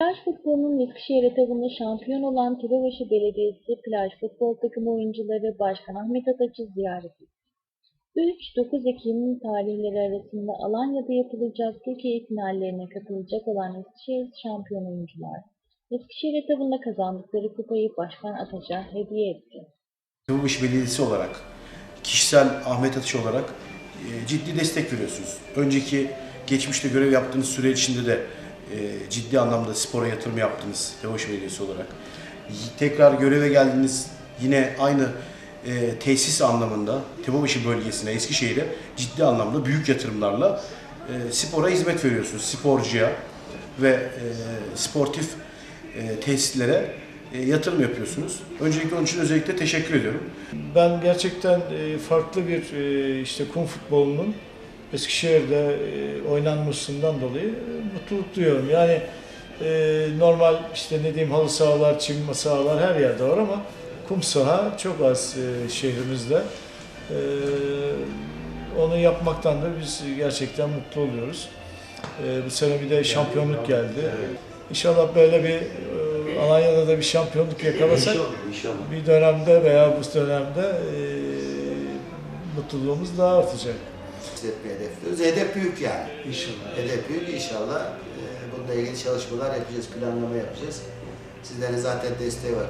Plaj futbolunun Eskişehir etabında şampiyon olan Tepebaşı Belediyesi plaj futbol takımı oyuncuları Başkan Ahmet Ataç'ı ziyaret etti. 3-9 Ekim tarihleri arasında Alanya'da yapılacak Türkiye finallerine katılacak olan Eskişehir şampiyon oyuncular, Eskişehir etabında kazandıkları kupayı Başkan Ataç'a hediye etti. Tepebaşı Belediyesi olarak, kişisel Ahmet Atış olarak e, ciddi destek veriyorsunuz. Önceki geçmişte görev yaptığınız süre içinde de e, ciddi anlamda spora yatırım yaptınız Tepebaşı Belediyesi olarak. Tekrar göreve geldiniz yine aynı e, tesis anlamında Tepebaşı bölgesine, Eskişehir'e ciddi anlamda büyük yatırımlarla e, spora hizmet veriyorsunuz. Sporcuya ve e, sportif e, tesislere e, yatırım yapıyorsunuz. Öncelikle onun için özellikle teşekkür ediyorum. Ben gerçekten e, farklı bir e, işte kum futbolunun Eskişehir'de e, oynanmasından dolayı e, mutluluk duyuyorum. Yani e, normal işte ne diyeyim halı sahalar, çim sahalar her yerde var ama kum saha çok az e, şehrimizde. E, onu yapmaktan da biz gerçekten mutlu oluyoruz. E, bu sene bir de şampiyonluk geldi. İnşallah böyle bir e, Alanya'da da bir şampiyonluk yakalasak bir dönemde veya bu dönemde e, mutluluğumuz daha artacak. Etmeyi hedefliyoruz. Hedef büyük yani. İnşallah. Hedef büyük inşallah. e, Bununla ilgili çalışmalar yapacağız, planlama yapacağız. Sizlerin zaten desteği var.